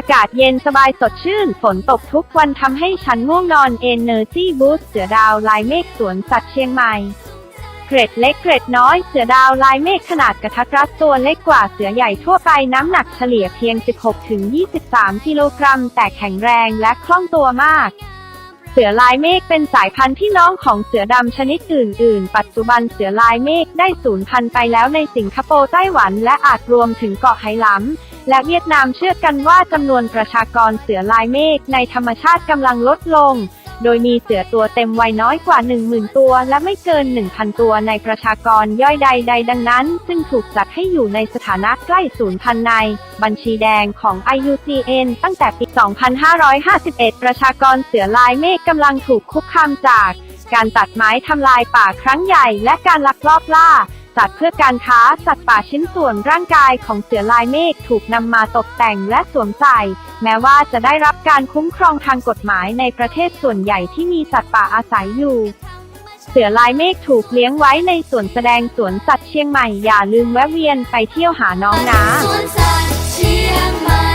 ากาศเย็นสบายสดชื่น ฝนตกทุกวันทำให้ฉันง่วงนอนเอนเนอร์จีบูสเสือดาวลายเมฆสวนสัตว์เชียงใหม่ เกร็ดเล็กเกร็ดน้อยเสือดาวลายเมฆขนาดกระทัดรัดตัวเล็กกว่าเสือใหญ่ทั่วไปน้ำหนักเฉลี่ยเพียง 16-23 กิโลกรัม แต่แข็งแรงและคล่องตัวมาก สือลายเมฆเป็นสายพันธุ์ที่น้องของเสือดำชนิดอื่น ๆ ปัจจุบันเสือลายเมฆได้สูญพันธุ์ไปแล้วในสิงคโปร์ไต้หวัน และอาจรวมถึงเกาะไหหลำและเวียดนามเชื่อกันว่าจำนวนประชากรเสือลายเมฆในธรรมชาติกำลังลดลง โดยมีเสือตัวเต็มวัยน้อยกว่า 10,000 ตัว และไม่เกิน 1,000 ตัวในประชากรย่อยใด ๆ ดังนั้น ซึ่งถูกจัดให้อยู่ในสถานะใกล้สูญพันธุ์ใน บัญชีแดงของ IUCN ตั้งแต่ปี 2551 ประชากรเสือลายเมฆกำลังถูกคุกคามจาก การตัดไม้ทำลายป่าครั้งใหญ่และการลักลอบล่า สัตว์เพื่อการค้า สัตว์ป่าชิ้นส่วนร่างกายของเสือลายเมฆถูกนำมาตกแต่งและสวมใส่ แม้ว่าจะได้รับการคุ้มครองทางกฎหมายในประเทศส่วนใหญ่ที่มีสัตว์ป่าอาศัยอยู่ เสือลายเมฆถูกเลี้ยงไว้ในสวนแสดงสวนสัตว์เชียงใหม่อย่าลืมแวะเวียนไปเที่ยวหาน้องนะสวนสัตว์เชียงใหม่